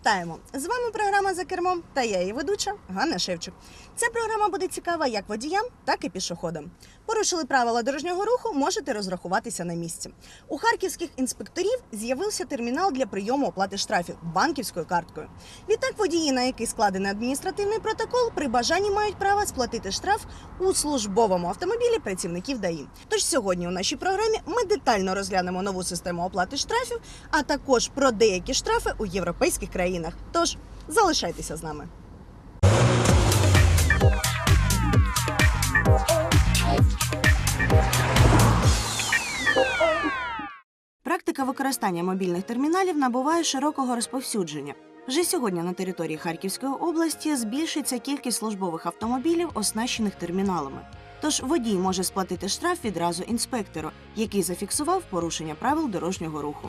Вітаємо! З вами програма за кермом та я її ведуча Ганна Шевчук. Ця програма буде цікава як водіям, так і пішоходам. Порушили правила дорожнього руху, можете розрахуватися на місці. У харківських інспекторів з'явився термінал для прийому оплати штрафів банківською карткою. Відтак водії, на який складений адміністративний протокол, при бажанні мають право сплатити штраф у службовому автомобілі працівників ДАІ. Тож сьогодні у нашій програмі ми детально розглянемо нову систему оплати штрафів, а також про деякі штрафи у європейських країнах. Тож залишайтеся з нами. Практика використання мобільних терміналів набуває широкого розповсюдження. Вже сьогодні на території Харківської області збільшиться кількість службових автомобілів, оснащених терміналами. Тож водій може сплатити штраф відразу інспектору, який зафіксував порушення правил дорожнього руху.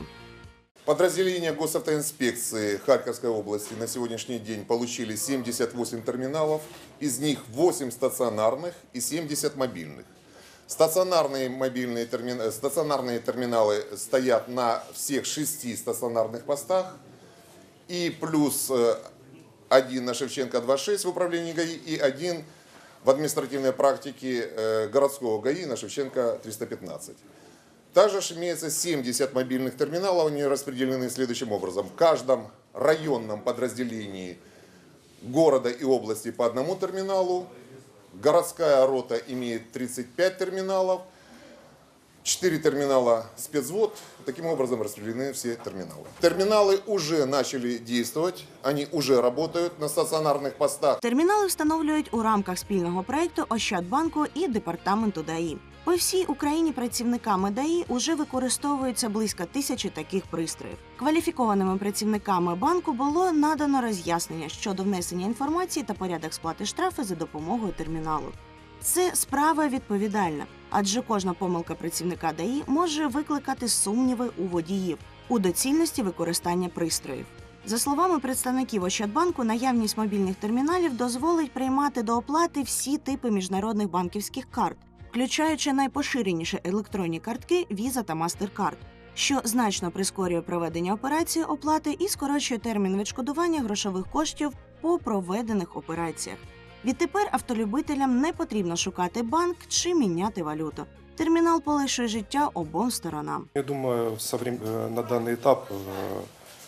Подразделения госавтоинспекции Харьковской области на сегодняшний день получили 78 терминалов, из них 8 стационарных и 70 мобильных. Стационарные, мобильные термина- стационарные терминалы стоят на всех шести стационарных постах и плюс э, один на Шевченко 26 в управлении ГАИ и один в административной практике э, городского ГАИ на Шевченко 315. Также ж имеется 70 мобильных терминалов, они распределены следующим образом. В каждом районном подразделении города и области по одному терминалу. Городская рота имеет 35 терминалов. 4 терминала спецвод. Таким образом распределены все терминалы. Терминалы уже начали действовать, они уже работают на стационарных постах. Термінали встановлюють у рамках спільного проекту Ощадбанку і департаменту ДАІ. По всій Україні працівниками ДАІ уже використовується близько тисячі таких пристроїв. Кваліфікованими працівниками банку було надано роз'яснення щодо внесення інформації та порядок сплати штрафу за допомогою терміналу. Це справа відповідальна, адже кожна помилка працівника ДАІ може викликати сумніви у водіїв у доцільності використання пристроїв. За словами представників Ощадбанку, наявність мобільних терміналів дозволить приймати до оплати всі типи міжнародних банківських карт, включаючи найпоширеніші електронні картки Visa та MasterCard, що значно прискорює проведення операції оплати і скорочує термін відшкодування грошових коштів по проведених операціях. Відтепер автолюбителям не потрібно шукати банк чи міняти валюту. Термінал полегшує життя обом сторонам. Я думаю, со врем- э, на данный этап э,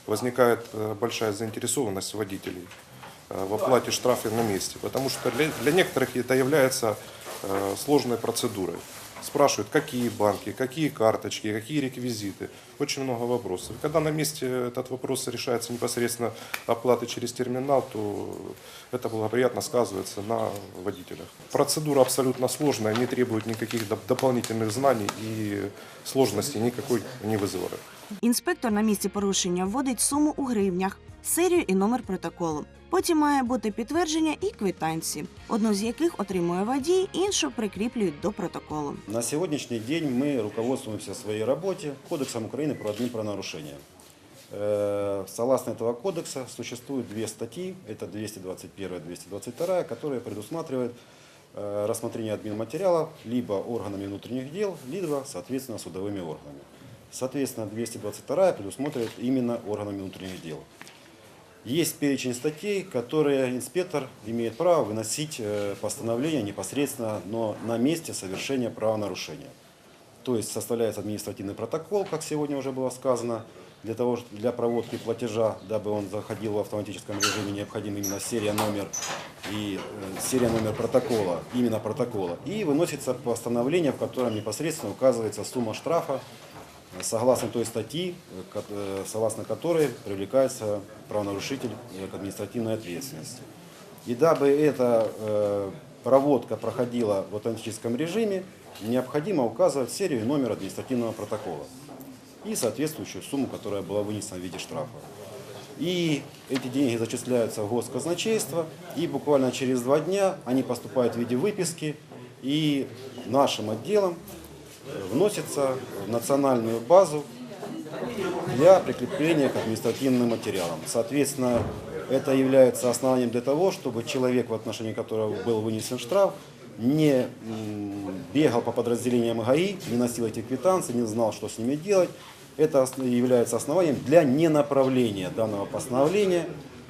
возникает э, большая заинтересованность водителей э, в оплате штрафа на месте, потому что для, для некоторых это является э, сложной процедурой. Спрашивают, какие банки, какие карточки, какие реквизиты. Очень много вопросов. И Когда на месте этот вопрос решается непосредственно оплаты через терминал, то это благоприятно сказывается на водителях. Процедура абсолютно сложная, не требует никаких доп- дополнительных знаний и сложности никакой не вызывает. Інспектор на місці порушення вводить суму у гривнях, серію і номер протоколу. Потім має бути підтвердження і квитанції, одну з яких отримує водій, іншу прикріплюють до протоколу. На сегодняшний день мы руководствуемся в своей работе Кодексом Украины про админправонарушения. Э, Согласно этого кодекса существует две статьи, это 221 и 222, которые предусматривают э, рассмотрение админматериалов либо органами внутренних дел, либо, соответственно, судовыми органами. Соответственно, 222 предусматривает именно органами внутренних дел. Есть перечень статей, которые инспектор имеет право выносить э, постановление непосредственно но на месте совершения правонарушения. То есть составляется административный протокол, как сегодня уже было сказано, для, того, для проводки платежа, дабы он заходил в автоматическом режиме, необходим именно серия номер и э, серия номер протокола, именно протокола. И выносится постановление, в котором непосредственно указывается сумма штрафа, согласно той статьи, э, э, согласно которой привлекается правонарушитель к административной ответственности. И дабы эта э, проводка проходила в автоматическом режиме, необходимо указывать серию и номер административного протокола и соответствующую сумму, которая была вынесена в виде штрафа. И эти деньги зачисляются в госказначейство, и буквально через два дня они поступают в виде выписки, и нашим отделом вносятся в национальную базу для прикрепления к административным материалам. Соответственно, это является основанием для того, чтобы человек, в отношении которого был вынесен штраф, не бегал по подразделениям ГАИ, не носил эти квитанции, не знал, что с ними делать, Это является основанием для ненаправления данного постановления,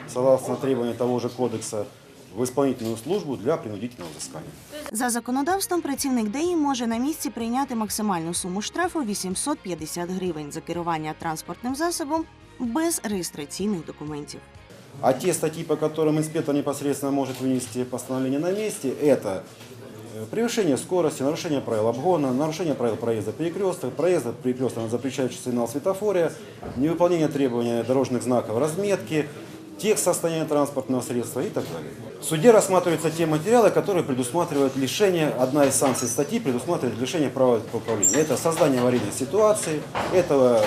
согласно требованию того же кодекса, в исполнительную службу для принудительного взыскания. За законодавством працівник ДАІ може на місці прийняти максимальну суму штрафу 850 гривень за керування транспортним засобом без реєстраційних документів. А те статьи, по которым инспектор непосредственно может вынести постановление на месте, это э, превышение скорости, нарушение правил обгона, нарушение правил проезда перекресток, проезда перекрестка на запрещающий сигнал светофоре, невыполнение требований дорожных знаков разметки, текст состояния транспортного средства и так далее. В суде рассматриваются те материалы, которые предусматривают лишение, одна из санкций статьи предусматривает лишение права управления. Это создание аварийной ситуации, это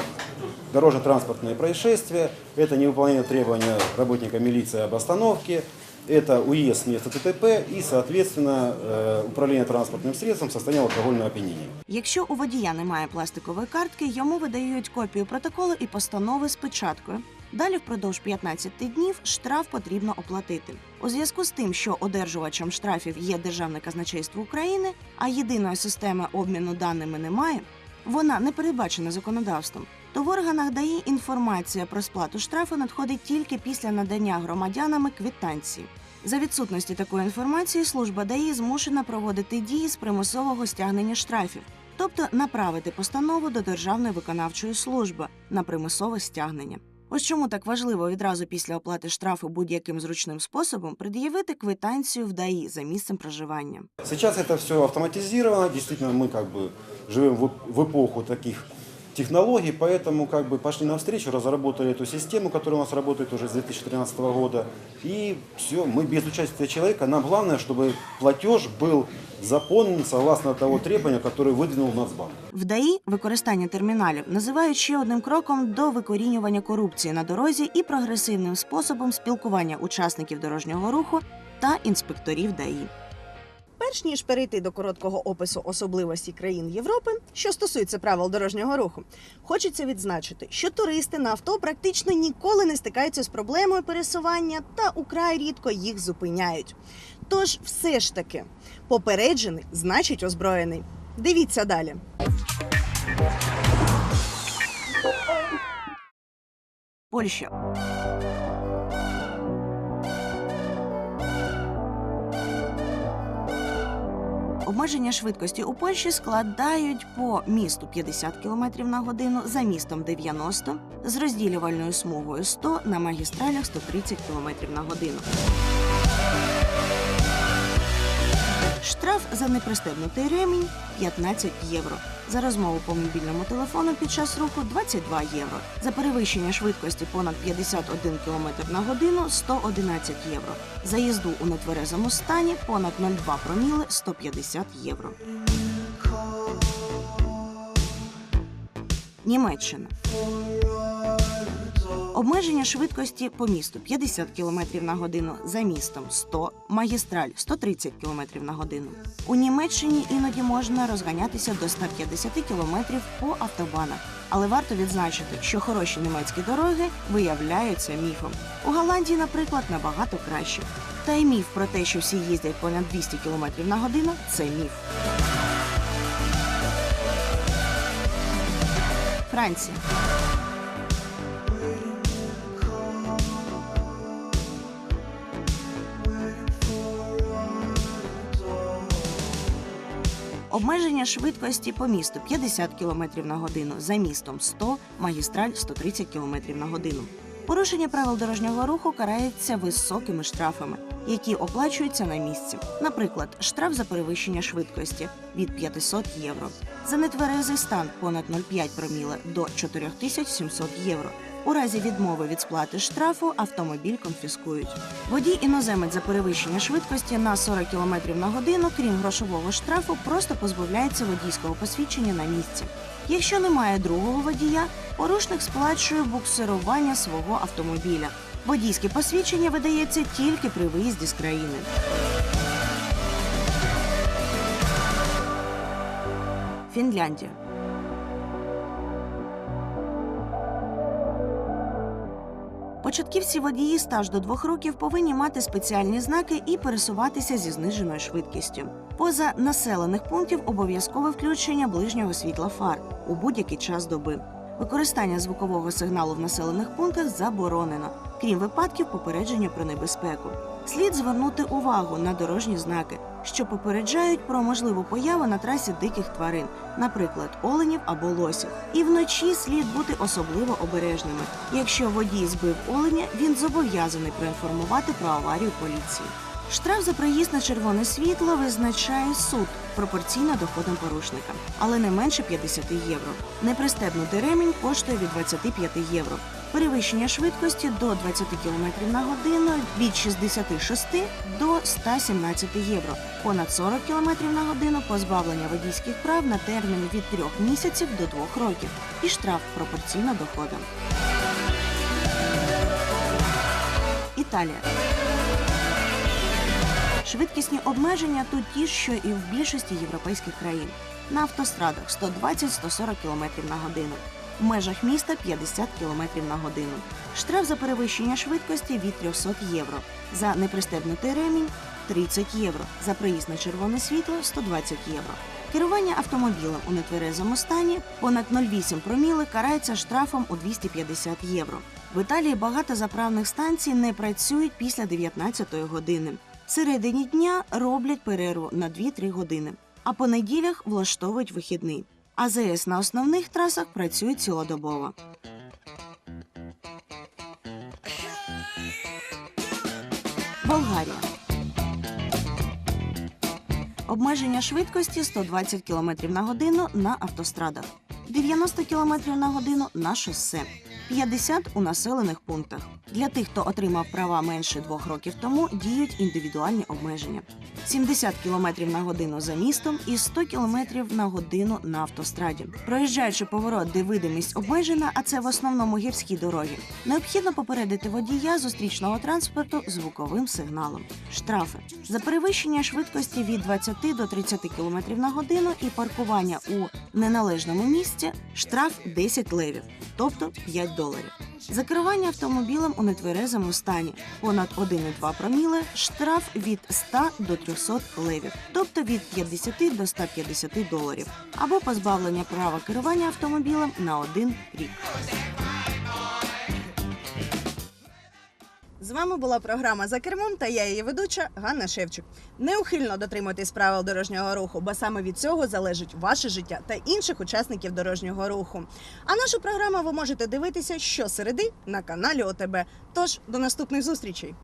дорожно-транспортные происшествия, это невыполнение требования работника милиции об остановке, это уезд с места ТТП и, соответственно, э, управление транспортным средством в состоянии алкогольного опьянения. Якщо у водія немає пластикової картки, йому видають копію протоколу і постанови з печаткою. Далі впродовж 15 днів штраф потрібно оплатити. У зв'язку з тим, що одержувачем штрафів є Державне казначейство України, а єдиної системи обміну даними немає, вона не передбачена законодавством. То в органах ДАІ інформація про сплату штрафу надходить тільки після надання громадянами квитанції. За відсутності такої інформації служба ДАІ змушена проводити дії з примусового стягнення штрафів, тобто направити постанову до Державної виконавчої служби на примусове стягнення. Ось чому так важливо відразу після оплати штрафу будь-яким зручним способом пред'явити квитанцію в ДАІ за місцем проживання. Сейчас это все автоматизировано, действительно мы как бы живем в, в эпоху таких технологий, поэтому как бы пошли навстречу, разработали эту систему, которая у нас работает уже с 2013 года. И все, мы без участия человека, нам главное, чтобы платеж был заполнен согласно того требования, которое выдвинул Нацбанк. В ДАІ використання терміналів називають ще одним кроком до викорінювання корупції на дорозі і прогресивним способом спілкування учасників дорожнього руху та інспекторів ДАІ. Перш ніж перейти до короткого опису особливості країн Європи, що стосується правил дорожнього руху, хочеться відзначити, що туристи на авто практично ніколи не стикаються з проблемою пересування та украй рідко їх зупиняють. Тож, все ж таки, попереджений значить озброєний. Дивіться далі. Польща. Обмеження швидкості у Польщі складають по місту 50 км на годину, за містом 90, з розділювальною смугою 100, на магістралях 130 км на годину. Штраф за непристебнутий ремінь 15 євро. За розмову по мобільному телефону під час руху 22 євро. За перевищення швидкості понад 51 км на годину 111 євро. За їзду у нетверезому стані понад 0,2 проміли 150 євро. Німеччина. Обмеження швидкості по місту 50 км на годину, за містом 100, магістраль 130 км на годину. У Німеччині іноді можна розганятися до 150 км по автобанах. Але варто відзначити, що хороші німецькі дороги виявляються міфом. У Голландії, наприклад, набагато краще. Та й міф про те, що всі їздять понад 200 км на годину це міф. Франція. Обмеження швидкості по місту 50 км на годину, за містом 100, магістраль 130 км на годину. Порушення правил дорожнього руху карається високими штрафами, які оплачуються на місці. Наприклад, штраф за перевищення швидкості від 500 євро, за нетверезий стан понад 0,5 проміла до 4700 євро. У разі відмови від сплати штрафу автомобіль конфіскують. Водій іноземець за перевищення швидкості на 40 км на годину, крім грошового штрафу, просто позбавляється водійського посвідчення на місці. Якщо немає другого водія, порушник сплачує буксирування свого автомобіля. Водійське посвідчення видається тільки при виїзді з країни. Фінляндія. Початківці водії стаж до двох років повинні мати спеціальні знаки і пересуватися зі зниженою швидкістю. Поза населених пунктів обов'язкове включення ближнього світла фар у будь-який час доби. Використання звукового сигналу в населених пунктах заборонено, крім випадків попередження про небезпеку. Слід звернути увагу на дорожні знаки, що попереджають про можливу появу на трасі диких тварин, наприклад, оленів або лосів. І вночі слід бути особливо обережними. Якщо водій збив оленя, він зобов'язаний проінформувати про аварію поліції. Штраф за проїзд на червоне світло визначає суд пропорційно доходам порушника, але не менше 50 євро. Непристебнутий ремінь коштує від 25 євро. Перевищення швидкості до 20 км на годину від 66 до 117 євро. Понад 40 км на годину позбавлення водійських прав на термін від 3 місяців до 2 років і штраф пропорційно доходам. Італія. Швидкісні обмеження тут ті, що і в більшості європейських країн. На автострадах 120-140 км на годину. В межах міста 50 км на годину. Штраф за перевищення швидкості від 300 євро. За непристебнутий ремінь 30 євро. За проїзд на червоне світло 120 євро. Керування автомобілем у нетверезому стані понад 0,8 проміли карається штрафом у 250 євро. В Італії багато заправних станцій не працюють після 19-ї години. В середині дня роблять перерву на 2-3 години, а по неділях влаштовують вихідний. АЗС на основних трасах працює цілодобово. Болгарія. Обмеження швидкості 120 км на годину на автострадах, 90 км на годину на шосе, 50 у населених пунктах. Для тих, хто отримав права менше двох років тому, діють індивідуальні обмеження: 70 км на годину за містом і 100 км на годину на автостраді. Проїжджаючи поворот, де видимість обмежена, а це в основному гірські дороги, необхідно попередити водія зустрічного транспорту звуковим сигналом. Штрафи за перевищення швидкості від 20 до 30 км на годину і паркування у неналежному місці штраф 10 левів, тобто 5 доларів. За керування автомобілем у нетверезому стані понад 1,2 проміли штраф від 100 до 300 левів, тобто від 50 до 150 доларів, або позбавлення права керування автомобілем на один рік. З вами була програма за кермом та я її ведуча Ганна Шевчук. Неухильно дотримуйтесь правил дорожнього руху, бо саме від цього залежить ваше життя та інших учасників дорожнього руху. А нашу програму ви можете дивитися щосереди на каналі ОТБ. Тож до наступних зустрічей.